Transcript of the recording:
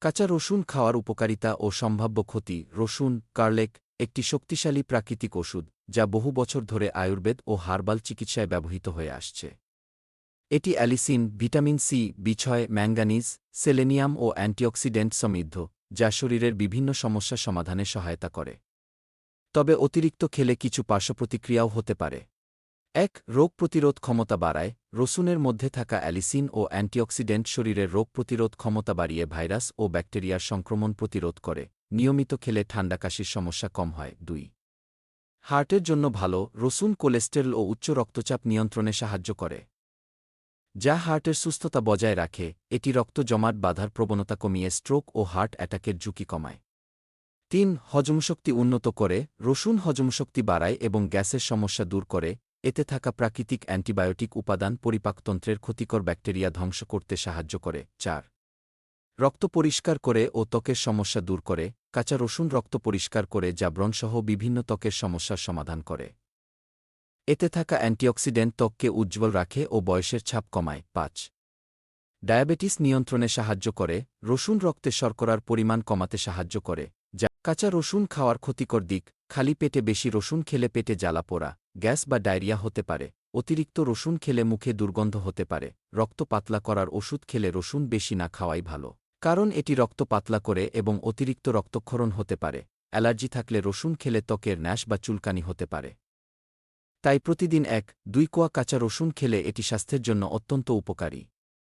কাঁচা রসুন খাওয়ার উপকারিতা ও সম্ভাব্য ক্ষতি। রসুন, কার্লেক একটি শক্তিশালী প্রাকৃতিক ওষুধ, যা বহু বছর ধরে আয়ুর্বেদ ও হার্বাল চিকিৎসায় ব্যবহৃত হয়ে আসছে। এটি অ্যালিসিন, ভিটামিন সি বিছয় ম্যাঙ্গানিজ, সেলেনিয়াম ও অ্যান্টিঅক্সিডেন্ট সমৃদ্ধ, যা শরীরের বিভিন্ন সমস্যা সমাধানে সহায়তা করে। তবে অতিরিক্ত খেলে কিছু পার্শ্বপ্রতিক্রিয়াও হতে পারে। এক, রোগ প্রতিরোধ ক্ষমতা বাড়ায়। রসুনের মধ্যে থাকা অ্যালিসিন ও অ্যান্টিঅক্সিডেন্ট শরীরের রোগ প্রতিরোধ ক্ষমতা বাড়িয়ে ভাইরাস ও ব্যাকটেরিয়ার সংক্রমণ প্রতিরোধ করে। নিয়মিত খেলে ঠান্ডা কাশির সমস্যা কম হয়। দুই, হার্টের জন্য ভালো। রসুন কোলেস্টেরল ও উচ্চ রক্তচাপ নিয়ন্ত্রণে সাহায্য করে। যা হার্টের সুস্থতা বজায় রাখে, এটি রক্ত জমাট বাধার প্রবণতা কমিয়ে স্ট্রোক ও হার্ট অ্যাটাকের ঝুঁকি কমায়। তিন হজমশক্তি উন্নত করে। রসুন হজমশক্তি বাড়ায় এবং গ্যাসের সমস্যা দূর করে। এতে থাকা প্রাকৃতিক অ্যান্টিবায়োটিক উপাদান পরিপাকতন্ত্রের ক্ষতিকর ব্যাকটেরিয়া ধ্বংস করতে সাহায্য করে। চার, রক্ত পরিষ্কার করে ও ত্বকের সমস্যা দূর করে। কাঁচা রসুন রক্ত পরিষ্কার করে যা ব্রণসহ বিভিন্ন ত্বকের সমস্যার সমাধান করে। এতে থাকা অ্যান্টিঅক্সিডেন্ট ত্বককে উজ্জ্বল রাখে ও বয়সের ছাপ কমায়। পাঁচ, ডায়াবেটিস নিয়ন্ত্রণে সাহায্য করে। রসুন রক্তে শর্করার পরিমাণ কমাতে সাহায্য করে, যা কাঁচা রসুন খাওয়ার ক্ষতিকর দিক। খালি পেটে বেশি রসুন খেলে পেটে জ্বালা পোড়া, গ্যাস বা ডায়রিয়া হতে পারে, অতিরিক্ত রসুন খেলে মুখে দুর্গন্ধ হতে পারে, রক্ত পাতলা করার ওষুধ খেলে রসুন বেশি না খাওয়াই ভালো। কারণ এটি রক্ত পাতলা করে এবং অতিরিক্ত রক্তক্ষরণ হতে পারে, অ্যালার্জি থাকলে রসুন খেলে ত্বকের ন্যাশ বা চুলকানি হতে পারে। তাই প্রতিদিন এক, দুই কোয়া কাঁচা রসুন খেলে এটি স্বাস্থ্যের জন্য অত্যন্ত উপকারী।